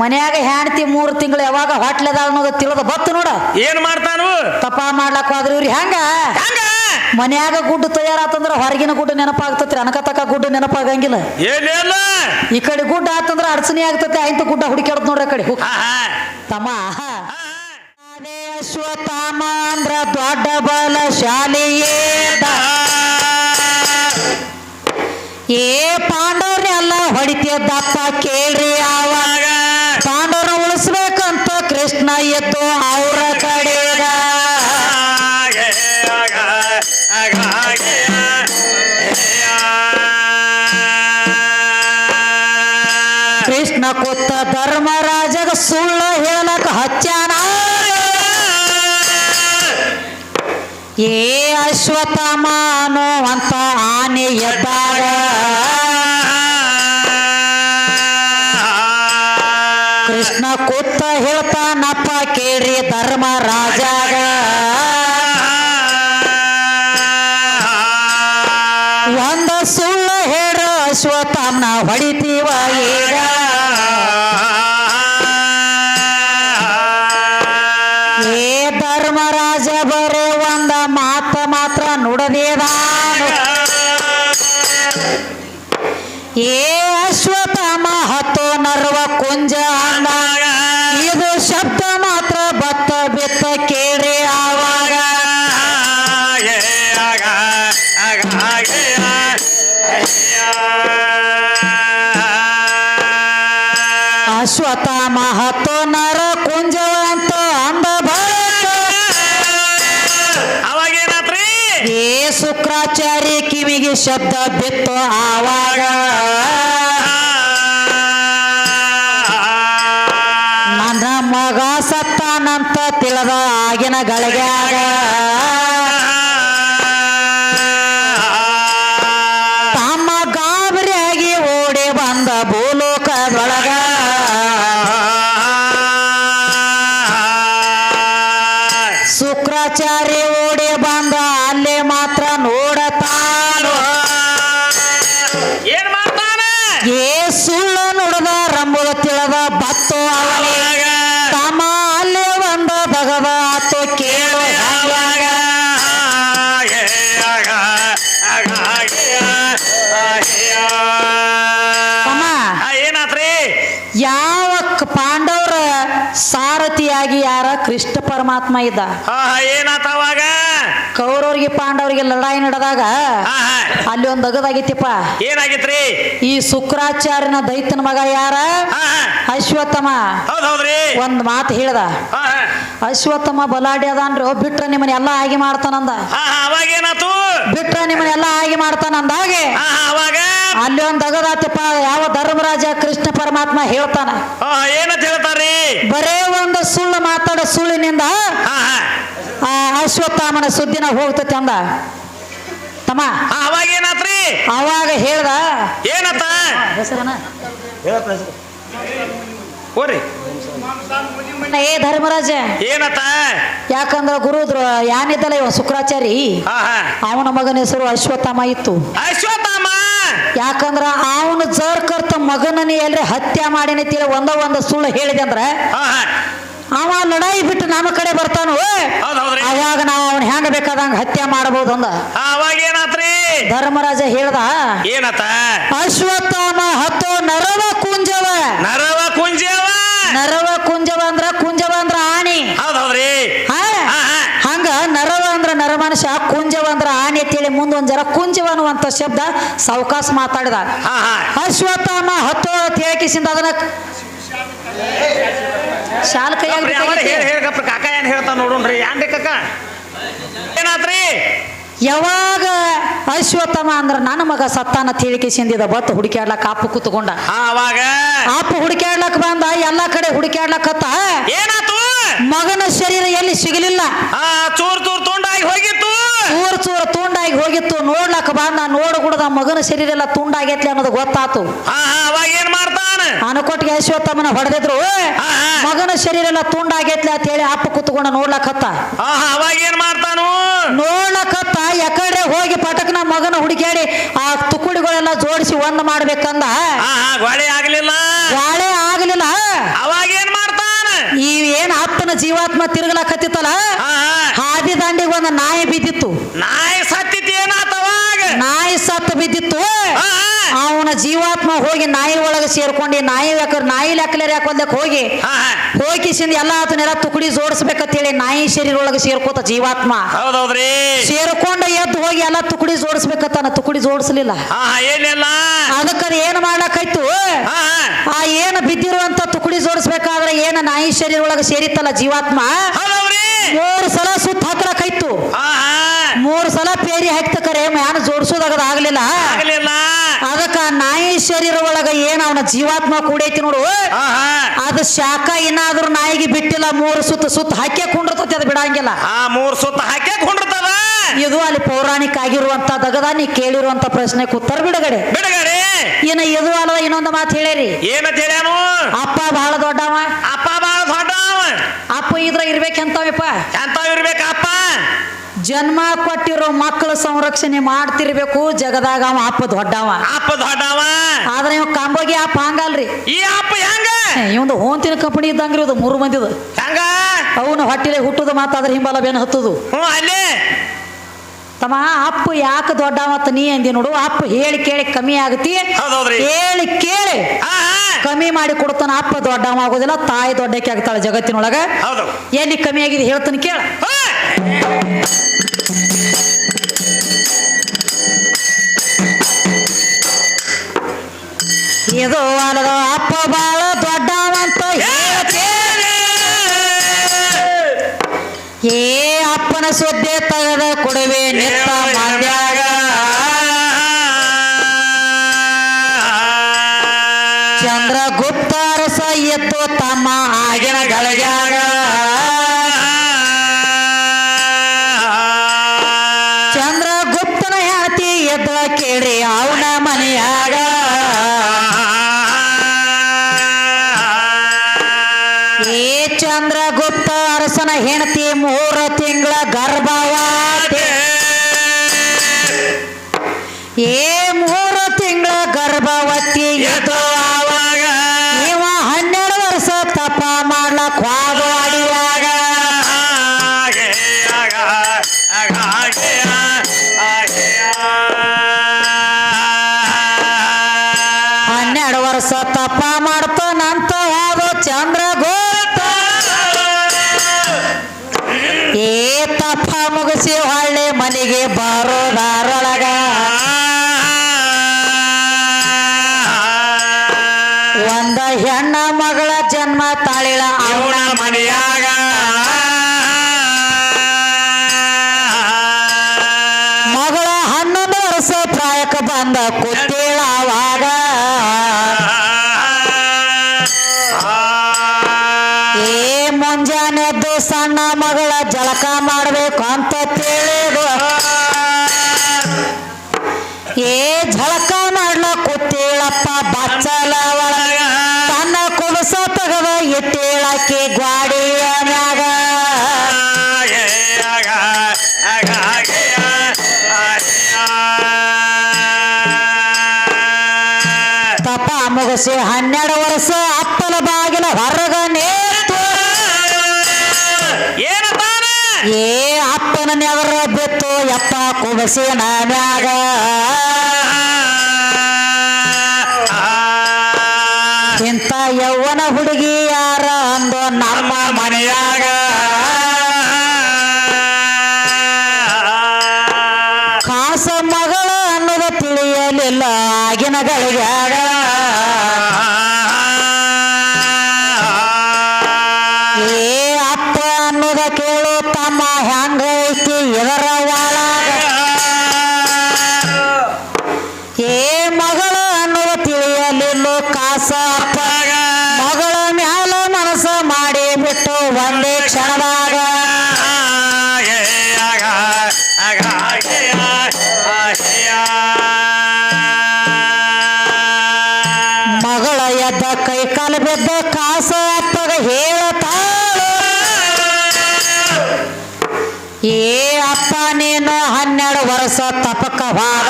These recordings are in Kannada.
ಮನ್ಯಾಗ ಹೆಂಡತಿ ಮೂರು ತಿಂಗಳು ಯಾವಾಗ ಹೊಟ್ಲೆದ ಅನ್ನೋದು ತಿಳಿದ ಬತ್ತು ನೋಡ. ಏನ್ ಮಾಡ್ತಾನು? ತಪ ಮಾಡ್ಲಕ್ ಹೋದ್ರಿ ಇವ್ರಿ ಹೆಂಗ? ಮನ್ಯಾಗ ಗುಡ್ಡು ತಯಾರಾತಂದ್ರ ಹೊರಗಿನ ಗುಡ್ಡು ನೆನಪಾಗ್ತತ್ರಿ ಅನಕತಕ ಗುಡ್ಡು ನೆನಪಾಗಂಗಿಲ್ಲ. ಏನಿಲ್ಲ ಈ ಕಡೆ ಗುಡ್ಡ ಆತಂದ್ರ ಅಡಚಣೆ ಆಗ್ತತಿ ಆಯ್ತು ಗುಡ್ಡ ಹುಡುಕ್ಯಾಡತ್ ನೋಡ್ರಿ ಆ ಕಡೆ. ತಮ್ಮ. ಅದೇ ಅಶ್ವತ್ಥಾಮ ಅಂದ್ರ ದೊಡ್ಡ ಬಲ ಶಾಲೆಯೇ ಏ ಪಾಂಡವ್ರನ್ನೆಲ್ಲ ಹೊಡಿತಿದ್ದಪ್ಪ ಕೇಳ್ರಿ ಆವಾಗ ಧರ್ಮರಾಜಗ ಸುಳ್ಳು ಹೇಳಕ ಹಚ್ಚಾನ ಏ ಅಶ್ವತ್ಥಾಮ ಅಂತ ಆನೆ ಎದ್ದಾಗ ಅಶ್ವತ್ಥಾಮ ಹತ್ತು ನರ ಕುಂಜ ಅಂತ ಅಂದ ಅವಾಗೇನಾತ್ರಿ ಏ ಶುಕ್ರಾಚಾರ್ಯ ಕಿವಿಗೆ ಶಬ್ದ ಬಿತ್ತು ಆವಾಗ. ಕೃಷ್ಣ ಪರಮಾತ್ಮ ಇದ್ದ. ಹಾ ಏನಾತ ಅವಾಗ? ಕೌರವರಿಗೆ ಪಾಂಡವರಿಗೆ ಲಡಾಯಿ ನಡೆದಾಗ ಅಲ್ಲಿ ಒಂದು ಅಗದಾಗಿತ್ತಪ್ಪ. ಏನಾಗಿತ್ರಿ? ಈ ಶುಕ್ರಾಚಾರ್ಯನ ದೈತನ ಮಗ ಯಾರ? ಅಶ್ವತ್ಥಮ. ಒಂದ್ ಮಾತು ಹೇಳ್ದ. ಅಶ್ವತ್ಥಮ ಬಲಾಢ್ಯ ಅದಾನ್ರಿ. ಬಿಟ್ರ ನಿಮ್ಮನ್ನ ಎಲ್ಲ ಆಗಿ ಮಾಡ್ತಾನಂದ. ಏನಾತು? ಬಿಟ್ರ ನಿಮ್ಮನ್ನ ಎಲ್ಲ ಆಗಿ ಮಾಡ್ತಾನಂದಾಗೆ ಅವಾಗ? ಅಲ್ಲಿ ಒಂದು ಅಗದಾತಪ್ಪ ಯಾವ ಧರ್ಮರಾಜ ಕೃಷ್ಣ ಪರಮಾತ್ಮ ಹೇಳ್ತಾನ. ಏನಂತ ಹೇಳ್ತಾರ್ರಿ ಬರೇ ಒಂದು ಸುಳ್ಳು ಮಾತಾಡೋ ಸುಳ್ಳಿನಿಂದ ಹಾ ಹಾ ಆ ಅಶ್ವತ್ಥಾಮನ ಸುದ್ದಿನ ಹೋಗ್ತತಿ ಅಂದ. ತಮ್ಮ ಅವಾಗ ಏನಾತ್ರಿ? ಅವಾಗ ಹೇಳ್ದ. ಏನತ್ತ? ಹೆಸರನ? ಏ ಧರ್ಮರಾಜ. ಏನತ್ತ? ಯಾಕಂದ್ರ ಗುರು ಯಾನಿದ್ದಲ್ಲ ಇವ ಶುಕ್ರಾಚಾರಿ? ಅವನ ಮಗನ ಹೆಸರು ಅಶ್ವತ್ಥಾಮ ಇತ್ತು. ಅಶ್ವತ್ಥಾಮ? ಯಾಕಂದ್ರ ಅವನ ಜರ್ಕರ್ತ ಮಗನನ್ನ ಎಲ್ರಿ ಹತ್ಯೆ ಮಾಡಿನ ತೀರ ಒಂದ ಒಂದ ಸುಳ್ಳು ಹೇಳಿದೆ ಅಂದ್ರ. ಹಾ ಹಾ. ಅವ ಲಡಾಯಿ ಬಿಟ್ಟು ನಮ್ಮ ಕಡೆ ಬರ್ತಾನು ಹೌದ್ ಹೌದ್ರಿ ಅವಾಗ ನಾವು ಅವನ ಹೆಂಗ ಬೇಕಾದಂಗ ಹತ್ಯೆ ಮಾಡಬಹುದು ಅಂದ. ಅವಾಗ ಏನಾತ್ರಿ? ಧರ್ಮರಾಜ ಹೇಳ್ದ ಏನತ್ತ ಅಶ್ವತ್ಥಾಮ ಹತ್ತು ನರವ ಕುಂಜವ. ನರವ ಕುಂಜವ? ನರವ ಕುಂಜವ ಅಂದ್ರ ಕುಂಜವ ಅಂದ್ರ ಆನಿ. ಹೌದ್ ಹೌದ್ರಿ ಹಂಗ ನರವ ಅಂದ್ರ ನರಮನುಷ್ಯ ಕುಂಜವ ಅಂದ್ರ ಆನೆ ಅಂತೇಳಿ ಮುಂದ ಒಂದ್ ಜರ ಕುಂಜವ ಅನ್ನುವಂತ ಶಬ್ದ ಸಾವಕಾಶ ಮಾತಾಡಿದ. ಅಶ್ವತ್ಥಾಮ ಹತ್ತು ತೇಕಿಸಿಂದ ಅದನ್ನ ಶಾಲ ಕೈಯಾಗ ಗಪ್ರಿ, ಅವರೇ ಹೇಳಿ ಹೇಳಿ ಕಾಕ ಏನ್ ಹೇಳ್ತಾನ ನೋಡೋಣ್ರಿ ಯಾನ್ರಿ ಕಾಕ? ಏನಾತ್ರಿ ಯಾವಾಗ ಅಶ್ವತ್ಥಮ ಅಂದ್ರ ನನ್ನ ಮಗ ಸತ್ತಾನ ತೇಳಿಕೆಸಿಂದಿದ ಬತ್ ಹುಡುಕ್ಯಾಡ್ಲಕ್ ಆಪು ಕೂತ್ಕೊಂಡ. ಆವಾಗ ಅವಾಗ? ಆಪು ಹುಡುಕ್ಯಾಡ್ಲಕ್ ಬಂದ ಎಲ್ಲಾ ಕಡೆ ಹುಡುಕ್ಯಾಡ್ಲಕತ್ತ ಏನಾತು? ಮಗನ ಶರೀರ ಎಲ್ಲಿ ಸಿಗಲಿಲ್ಲ? ಚೂರ್ ಚೂರ್ ತುಂಡಾಗಿ ಹೋಗಿತ್ತು. ಚೂರ್ ಚೂರ್ ತುಂಡಾಗಿ ಹೋಗಿತ್ತು ನೋಡ್ಲಕ್ ಬಂದ ನೋಡ್ಗುಡ್ದ ಮಗನ ಶರೀರ ಎಲ್ಲ ತುಂಡಾಗೈತ್ಲಿ ಅನ್ನೋದು ಗೊತ್ತಾತು. ಅವಾಗ ಏನ್ ಮಾಡ್ತಾನ ಅನಕೋಟ್ಗೆ ಅಶ್ವತ್ಥಮ್ಮನ ಹೊಡೆದಿದ್ರು. ಮಗನ ಶರೀರ ಎಲ್ಲ ತುಂಡಾಗೈತ್ಲೆ ಅಂತ ಹೇಳಿ ಅಪ್ಪ ಕುತ್ಕೊಂಡ ನೋಡ್ಲಕತ್ತ. ಅವಾಗ ಏನ್ ಮಾಡ್ತಾನು? ನೋಡ್ಲಕತ್ತ ಯಾಕಡೆ ಹೋಗಿ ಪಟಕ್ನ ಮಗನ ಹುಡುಕ್ಯಾಡಿ ಆ ತುಕುಡಿಗಳೆಲ್ಲ ಜೋಡಿಸಿ ಒಂದ್ ಮಾಡ್ಬೇಕಂದ. ಗಾಳಿ ಆಗ್ಲಿಲ್ಲ. ಗಾಳಿ ಆಗ್ಲಿಲ್ಲ. ಅವಾಗ ಏನ್ ಮಾಡ್ತಾನ? ಈ ಏನ್ ಅಪ್ಪನ ಜೀವಾತ್ಮ ತಿರುಗಲಕತ್ತಿತ್ತಲ್ಲ? ಹಾದಿ ದಾಂಡಿಗೆ ಒಂದ್ ನಾಯಿ ಬಿದ್ದಿತ್ತು. ನಾಯಿ ಅವನ ಜೀವಾತ್ಮ ಹೋಗಿ ನಾಯಿ ಒಳಗೆ ಸೇರ್ಕೊಂಡು ನಾಯಿ ಯಾಕ ನಾಯಿ ಲೆಕ್ಕಲೇರಿ ಹಾಕೊಂಡಕ್ಕೆ ಹೋಗಿ. ಹೋಗಿಸಿಂದ ಎಲ್ಲ ಅದನ್ನೆಲ್ಲ ತುಕಡಿ ಜೋಡಿಸ್ಬೇಕಂತೇಳಿ ನಾಯಿ ಶರೀರ ಒಳಗೆ ಸೇರ್ಕೋತ ಜೀವಾತ್ಮ. ಹೌದೌದ್ರಿ. ಸೇರ್ಕೊಂಡ ಎದ್ದು ಹೋಗಿ ಎಲ್ಲ ತುಕಡಿ ಜೋಡಿಸ್ಬೇಕತ್ತಾನ ತುಕಡಿ ಜೋಡಿಸ್ಲಿಲ್ಲ. ಅದಕ್ಕದ ಏನಿಲ್ಲ. ಏನು ಹಾ. ಆ ಏನು ಬಿದ್ದಿರುವಂತ ತುಕಡಿ ಜೋಡಿಸ್ಬೇಕಾದ್ರೆ ಏನು ನಾಯಿ ಶರೀರ ಒಳಗೆ ಸೇರಿತ್ತಲ್ಲ ಜೀವಾತ್ಮ? ಮೂರು ಸಲ ಸುತ್ತ ಹಾಕಲಕ್ಕಾಯ್ತು. ಮೂರು ಸಲ ಪೇರಿ ಹಾಕ್ತಕರೆ ಮ್ಯಾನ್ ಜೋಡಿಸೋದಾಗ ಆಗ್ಲಿಲ್ಲ. ನಾಯಿ ಶರೀರ ಒಳಗ ಏನ್ ಅವನ ಜೀವಾತ್ಮ ಕೂಡೈತಿ ನೋಡು. ಅದ ಶಾಖ ಏನಾದ್ರೂ ನಾಯಿಗೆ ಬಿಟ್ಟಿಲ್ಲ ಮೂರು ಸುತ್ತ ಸುತ್ತ ಹಾಕಿ ಕುಂಡಿರ್ತತಿ ಅದು ಬಿಡಂಗಿಲ್ಲ. ಆ ಮೂರ್ ಸುತ್ತ ಹಾಕಿ ಕುಂಡಿರ್ತದ. ಇದು ಅಲ್ಲಿ ಪೌರಾಣಿಕ ಆಗಿರುವಂತ ದಗದ ನೀ ಕೇಳಿರುವಂತ ಪ್ರಶ್ನೆ ಉತ್ತರ ಬಿಡುಗಡೆ. ಬಿಡುಗಡೆ. ಏನ ಇದು ಅಲ್ಲದ ಇನ್ನೊಂದು ಮಾತು ಹೇಳಿರಿ ಏನಂತ ಹೇಳ್ಯಾನು? ಅಪ್ಪ ಬಹಳ ದೊಡ್ಡವ. ಅಪ್ಪ ಬಹಳ ದೊಡ್ಡ ಅವ. ಅಪ್ಪ ಇದ್ರ ಇರ್ಬೇಕಂತವಪ್ಪ ಎಂತ ಇರ್ಬೇಕಪ್ಪ ಜನ್ಮ ಕೊಟ್ಟಿರೋ ಮಕ್ಕಳ ಸಂರಕ್ಷಣೆ ಮಾಡ್ತಿರ್ಬೇಕು. ಜಗದಾಗ ಅವ ಅಪ್ಪ ದೊಡ್ಡವ. ಅಪ್ಪ ದೊಡ್ಡವ. ಆದ್ರೆ ಇವ್ ಕಂಬೋಗಿ ಅಪ್ಪ ಹಂಗಲ್ರಿ. ಈ ಅಪ್ಪ ಹೆಂಗ? ಇವಂದು ಹೋಂತಿನ ಕಂಪನಿ ಇದ್ದಂಗ್ರಿ ಇದು ಮೂರು ಮಂದಿದು. ಹೆಂಗ? ಅವನು ಹೊಟ್ಟಿಲೆ ಹುಟ್ಟುದು ಮಾತಾದ್ರೆ ಹಿಂಬಲ ಬೇನ ಹತ್ತುದು. ಹ್ಞೂ ಅಲ್ಲೇ. ತಮ್ಮ ಅಪ್ಪ ಯಾಕೆ ದೊಡ್ಡವತ್ತ ನೀ ಅಂದಿ ನೋಡು. ಅಪ್ಪ ಹೇಳಿ ಕೇಳಿ ಕಮ್ಮಿ ಆಗತಿ. ಹೌದೌದ್ರಿ. ಹೇಳಿ ಕೇಳಿ. ಆ. ಕಮ್ಮಿ ಮಾಡಿ ಕೊಡ್ತಾನ ಅಪ್ಪ ದೊಡ್ಡವ ಆಗೋದಿಲ್ಲ ತಾಯಿ ದೊಡ್ಡಕ್ಕೆ ಆಗ್ತಾಳೆ ಜಗತ್ತಿನೊಳಗ. ಹೌದು. ಎಲ್ಲಿ ಕಮ್ಮಿ ಆಗಿದೆ ಹೇಳ್ತಾನೆ ಕೇಳ. ಹಾ. ಇದು ಅಲ್ಲದ ಅಪ್ಪ ಬಾಳ ದೊಡ್ಡವಂತ ಏ ಅಪ್ಪನ ಸುದ್ದಿ ತೆಗೆದ ಕೊಡುವೆ ನಿತ್ತ ಹೆಂಡತಿ ಮೂರು ತಿಂಗಳ ಗರ್ಭವಾತಿ. ಏ ಮೂರು ತಿಂಗಳ ಗರ್ಭವತಿ ಇವ ಹನ್ನೆರಡು ವರ್ಷ ತಪ ಮಾಡ್ಲಕ್ ಹೋಗೋ ಅಡಿಯಾಗ ಹನ್ನೆರಡು ವರ್ಷ ತಪ ಮಾಡ್ತಾನಂತ ಹೋದ ಚಂದ್ರಗುಪ್ತ ಮುಗಿಸಿ ಹೊಳ್ಳಿ ಮನೆಗೆ ಬರೋದಾರೊಳಗ ಒಂದ ಹೆಣ್ಣ ಮಗಳ ಜನ್ಮ ತಾಳಿಳ ಅವಳ ಮನೆಯಾಗ. ಮಗಳ ಹನ್ನೊಂದು ವರ್ಷ ಪ್ರಾಯಕ ಬಂದ ಕುತ್ತೇಳವಾಗ ಏ ಮುಂಜಾನೆದ್ದು ಸಣ್ಣ ಮಗಳ ಜಳಕ ಮುಗಿಸಿ ಹನ್ನೆರಡು ವರ್ಷ ಅಪ್ಪನ ಬಾಗಿಲ ಹೊರಗ ನೇತು. ಏ ಅಪ್ಪನ ನೆವರ ಬಿತ್ತು ಎಪ್ಪ ಕುಬಸಿ ಮ್ಯಾಗ. ಇಂಥ ಯೌವನ ಹುಡುಗಿ ಕೇಳು ತಮ್ಮ ಹೆಂಗೈತಿ ಇದರ ಅಪ್ಪ ನೀನು ಹನ್ನೆರಡು ವರ್ಷ ತಪಕವಾದ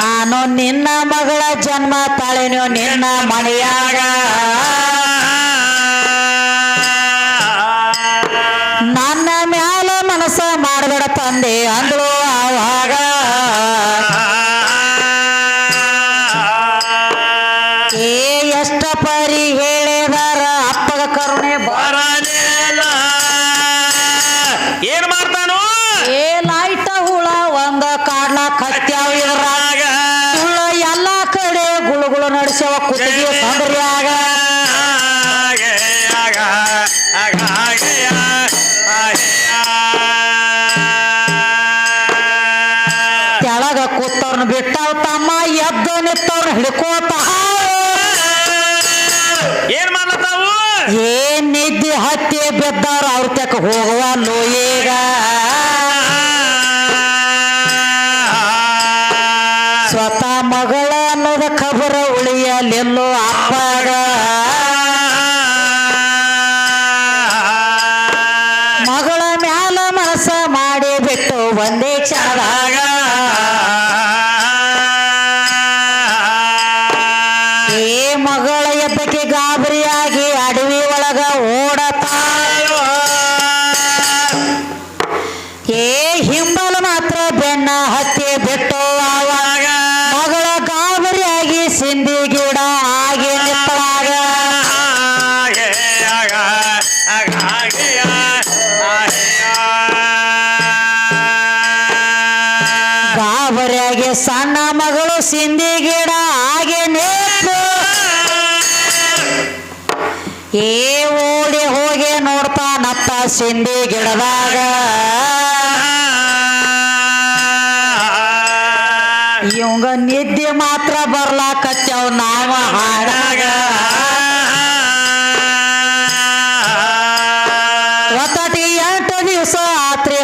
ನಾನು ನಿನ್ನ ಮಗಳ ಜನ್ಮ ತಾಳೆನೋ ನಿನ್ನ ಮನೆಯಾಗ ಹಿಡ್ಕೋತ ಏನ್ ಮಾಡ್ಲತ್ತಾವು ಏನ್ ನಿದ್ದೆ ಹತ್ತಿ ಬಿದ್ದಾರ ಅವ್ರ ತೆಕ್ಕ ಹೋಗುವ ನೋಯೇಗ ಸ್ವತಃ ಮಗಳ ಅನ್ನೋದ ಖಬರ ಉಳಿಯಲೆಲ್ಲೋ ಸಣ್ಣ ಮಗಳು ಸಿಂಧಿ ಗಿಡ ಹಾಗೆ ನೇತು ಏ ಓಡಿ ಹೋಗಿ ನೋಡ್ತಾನಪ್ಪ ಸಿಂಧಿ ಗಿಡದಾಗ. ಇವಂಗ ನಿದ್ದೆ ಮಾತ್ರ ಬರ್ಲಾಕತ್ಯವ್ ನಾವ ಹಾಡಾಗ. ಒತ್ತಟಿ ಎಂಟು ದಿವಸ ಆತ್ರಿ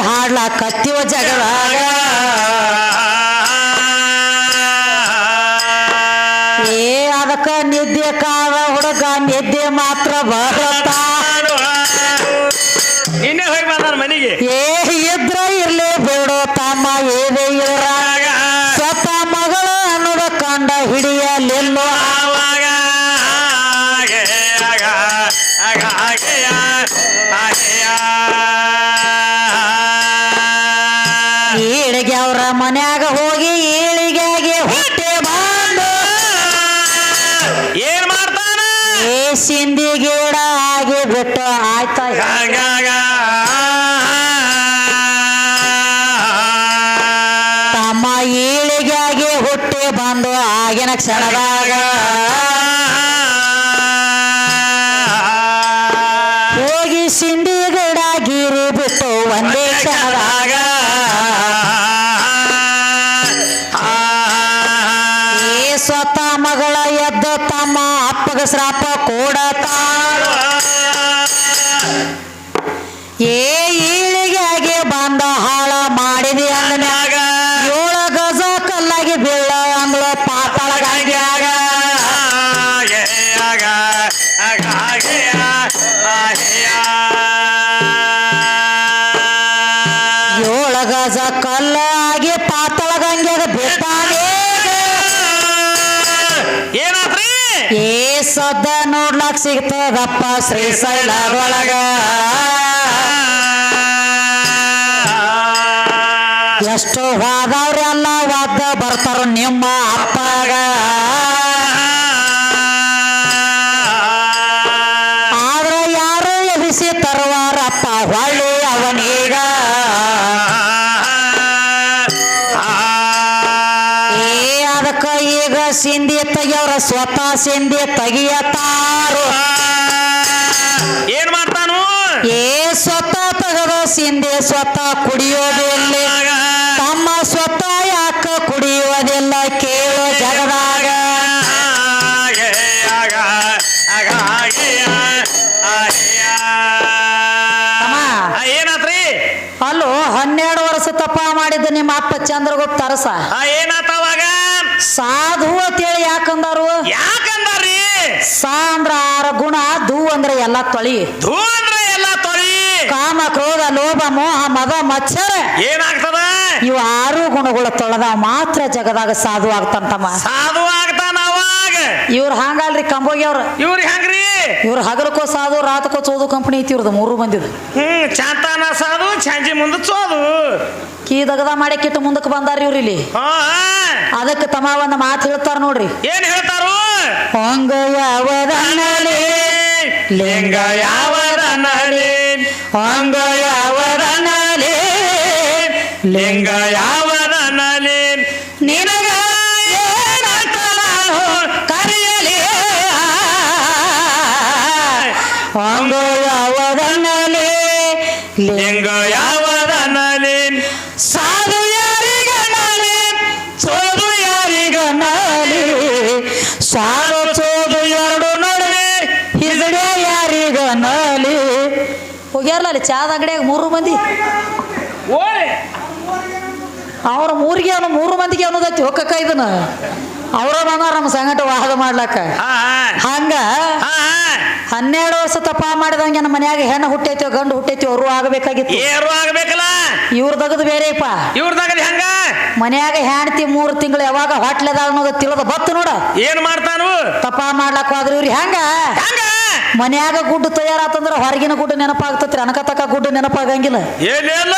ಈಳಿಗೆ ಅವ್ರ ಮನ್ಯಾಗ ಹೋಗಿ ಈಳಿಗೆಗೆ ಹೊಟ್ಟೆ ಬಂದು ಏನ್ ಮಾಡ್ತಾನ? ಏ ಸಿಂಧಿ ಗಿಡ ಆಗಿ ಬಿಟ್ಟು ಆಯ್ತಾ ತಮ್ಮ ಈಳಿಗೆಗೆ ಹುಟ್ಟಿ ಬಂದು ಆಗಿನ ಕ್ಷಣದಾಗ ಗಜ ಕಲ್ಲಾಗಿ ಪಾತಾಳ ಗಂಗ್ಯಾಗ ಬಿದ್ದಾನೆ ಏನಾತ್ರಿ ಏ ಸದ್ದ ನೋಡ್ಲಾಕ್ ಸಿಗ್ತದಪ್ಪ ಶ್ರೀಶೈಲದೊಳಗ ಎಷ್ಟು ಹೋದವ್ರೆಲ್ಲ ಒದ್ದ ಬರ್ತಾರ ನಿಮ್ಮ ಅಪ್ಪಗ ಈಗ ಸಿಂಧಿ ತೆಗಿಯವ್ರ ಸ್ವತಃ ಸಿಂಧಿ ತೆಗಿಯತಾರು. ಏನ್ ಮಾಡ್ತಾನು? ಏ ಸ್ವತಃ ತೆಗದ ಸಿಂಧಿ ಸ್ವತಃ ಕುಡಿಯೋದಿಲ್ಲ. ತಮ್ಮ ಸ್ವತಃ ಯಾಕ ಕುಡಿಯೋದಿಲ್ಲ ಕೇಳೋ ಜಗದಾಗ. ಅಲ್ಲೋ ಹನ್ನೆರಡು ವರ್ಷ ತಪ್ಪ ಮಾಡಿದ ನಿಮ್ಮ ಅಪ್ಪ ಚಂದ್ರಗುಪ್ತ ಅರಸ. ಸಾಧು ಅಂತೇಳಿ ಯಾಕಂದಾರು? ಯಾಕಂದಾರಿ ಸಾ ಅಂದ್ರ ಆರ ಗುಣ ಧೂ ಅಂದ್ರೆ ಎಲ್ಲ ತೊಳಿ. ಧೂ ಅಂದ್ರೆ ಎಲ್ಲ ತೊಳಿ. ಕಾಮ ಕ್ರೋಧ ಲೋಭ ಮೋಹ ಮದ ಮಚ್ಚರ. ಏನಾಗ್ತದ? ಇವು ಆರು ಗುಣಗಳು ತೊಳೆದ ಮಾತ್ರ ಜಗದಾಗ ಸಾಧು ಆಗ್ತಂತಮ್ಮ. ಸಾಧು ಇವ್ರು ಹಂಗಲ್ರಿ ಕಂಬೋಗಿ ಅವ್ರ. ಇವ್ರಿ ಹೆಂಗ್ರಿ? ಇವ್ರ ಹಗಲಕ್ಕೋ ಸಾದು ರಾತಕ್ಕೋ ಚೋದು ಕಂಪನಿ ಐತಿ ಇವ್ರದ್ದು ಮೂರು ಮಂದಿದು. ಹ್ಮ್ ಚಾತಾನ ಸಾದು ಚಾಂಜಿ ಮುಂದೆ ಚೋದು. ಕೀ ದಗದ ಮಾಡಿ ಕಿಟ್ಟು ಮುಂದಕ್ಕೆ ಬಂದಾರ ಇವ್ರು ಇಲ್ಲಿ. ಹಾ ಅದಕ್ಕೆ ತಮ್ಮ ಒಂದು ಮಾತು ಹೇಳ್ತಾರ ನೋಡ್ರಿ. ಏನ್ ಹೇಳ್ತಾರು? ಹಂಗ ಯಾವದನ್ನಲಿ ಲಿಂಗ ಯಾವದನಲಿ ಯಾವ ಲಿಂಗ ಯಾವದನಲಿ ಹೋಗ್ಯಾರಲ್ಲ ಅಲ್ಲಿ ಚಾದ ಅಂಗಡಿಯಾಗ ಮೂರು ಮಂದಿ. ಅವ್ರ ಮೂರಿಗೆ ಅವನು ಮೂರು ಮಂದಿಗೆ ಅನ್ನೋದೈತಿ ಹೋಗಕ್ಕ ಇದನ್ನ. ಅವರ ಬಂದಾರ ನಮ್ಮ ಸಂಗಟ ವಾದ ಮಾಡ್ಲಕ್ಕ. ಹಂಗ ಹನ್ನೆರಡು ವರ್ಷ ತಪ್ಪ ಮಾಡಿದಂಗೆ ನಮ್ಮ ಮನ್ಯಾಗ ಹೆಣ್ಣು ಹುಟ್ಟೈತಿ ಗಂಡು ಹುಟ್ಟೈತಿ ಅವರು ಆಗಬೇಕಾಗಿತ್ತು. ಆಗ್ಬೇಕಲ್ಲ? ಇವ್ರ ತಗದು ಬೇರೆಪ್ಪ. ಇವ್ರದಾಗಲಿ ಹೆಂಗ? ಮನ್ಯಾಗ ಹೆಣ್ತಿ ಮೂರು ತಿಂಗಳು ಯಾವಾಗ ಹೊಟ್ಲೆದ ಅನ್ನೋದು ತಿಳಿದ ಬತ್ತು ನೋಡ. ಏನ್ ಮಾಡ್ತಾನು? ತಪ್ಪ ಮಾಡ್ಲಕ್ ಹೋದ್ರಿ ಇವ್ರಿ ಹೆಂಗ? ಮನ್ಯಾಗ ಗುಡ್ಡು ತಯಾರಾತಂದ್ರ ಹೊರಗಿನ ಗುಡ್ಡು ನೆನಪಾಗ್ತತ್ರಿ ಅನಕತಕ ಗುಡ್ಡು ನೆನಪಾಗಂಗಿಲ್ಲ. ಏನಿಲ್ಲ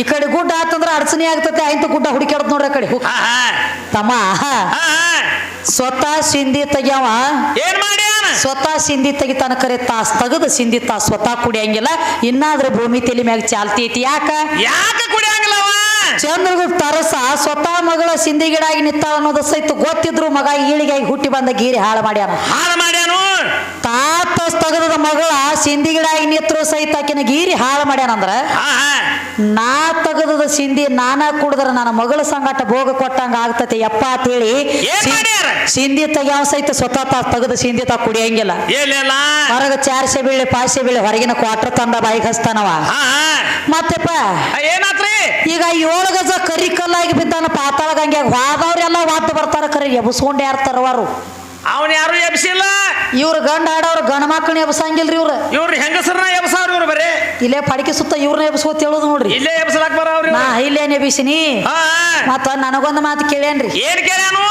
ಈ ಕಡೆ ಗುಡ್ಡ ಆತಂದ್ರ ಅಡಚಣೆ ಆಗ್ತತಿ ಆಯ್ತು ಗುಡ್ಡ ಹುಡುಕ್ಯಾಡತ್ ನೋಡ್ರಿ ಆ ಕಡೆ. ತಮ್ಮ ಸ್ವತಃ ಸಿಂಧಿ ತೆಗ್ಯಾವ? ಏನ್ ಮಾಡಿ ಸ್ವತಃ ಸಿಂಧಿ ತೆಗಿತಾನ ಕರೆ ತಾಸ್ ತೆಗದು ಸಿಂಧಿ ತಾಸ್ ಸ್ವತಃ ಕುಡಿಯಂಗಿಲ್ಲ. ಇನ್ನಾದ್ರೂ ಭೂಮಿ ತಲೆ ಮ್ಯಾಗ ಚಾಲ್ತಿ ಐತಿ ಯಾಕ? ಯಾಕೆ ಕುಡಿಯಂಗಿಲ್ಲ ಚಂದ್ರಗ ತರಸ ಸ್ವತಃ ಮಗಳ ಸಿಂಧಿ ಗಿಡಾಗಿ ನಿತ್ತಾಳ ಅನ್ನೋದು ಸಹಿತ ಗೊತ್ತಿದ್ರು ಮಗ ಈಳಿಗಾಗಿ ಹುಟ್ಟಿ ಬಂದ ಗೀರಿ ಹಾಳು ಮಾಡ್ಯಾನ. ಹಾಳು ಮಾಡ್ಯಾನು? ತಾತ ತಗದ ಮಗಳ ಸಿಂಧಿ ಗಿಡ ನಿತ್ರು ಸಹಿತ ಆಕಿನ ಗೀರಿ ಹಾಳು ಮಾಡ್ಯಾನಂದ್ರ ನಾ ತಗದ ಸಿಂಧಿ ನಾನ ಕುಡಿದ್ರ ನನ್ನ ಮಗಳ ಸಂಗಾಟ ಭೋಗ ಕೊಟ್ಟಂಗ ಆಗ್ತತಿ ಯಪ್ಪ ಅಂತ ಹೇಳಿ ಸಿ- ಸಿಂಧಿ ತೆಗ್ಯಾವ ಸಹಿತ ಸ್ವತಃ ತಾ ತೆಗದ ಸಿಂಧಿ ತಾ ಕುಡಿಯಂಗಿಲ್ಲ. ಹೊರಗ ಚಾರ್ಸೆ ಬೀಳಿ ಪಾಸೆ ಬೀಳಿ ಹೊರಗಿನ ಕ್ವಾರ್ಟರ್ ತಂದ ಬಾಯಿಗೆ ಹಸ್ತಾನವ ಮತ್ತೆಪ್ಪ? ಈಗ ಏಳು ಗಜ ಕರಿ ಕಲ್ಲಾಗಿ ಬಿದ್ದಾನ ಪಾತಾಳ ಗಂಗೆ ವಾದವ್ರೆಲ್ಲ ವಾದ ಬರ್ತಾರ ಕರಿ ಎಬ್ಸ್ಕೊಂಡ್ ಯಾರು ತರವಾರು? ಅವನ್ ಯಾರು ಎಬ್ಸಿಲ್ಲ? ಇವ್ರ ಗಂಡ ಆಡವ್ರ ಗಂಡ ಮಕ್ಕಳನ್ನ ಎಬ್ಸಂಗಿಲ್ರಿ ಇವ್ರ. ಇವ್ರ ಹೆಂಗಸರನ್ನ ಎಬ್ಸಾವ್ರ ಇವ್ರು ಬರೀ? ಇಲ್ಲೇ ಪಡಿಕೆ ಸುತ್ತ ಇವ್ರನ್ನ ಎಬ್ಸ್ಕೋತ ಹೇಳುದು ನೋಡ್ರಿ. ಇಲ್ಲೇ ಎಬ್ಸಲಾಕ್ ಬರವ್ರಿ ನಾ ಇಲ್ಲೇ ಎಬ್ಸಿನಿ. ಮತ್ತ ನನಗೊಂದು ಮಾತು ಕೇಳೇನ್ರಿ ಏನ್ ಕೇಳ್ಯಾನು?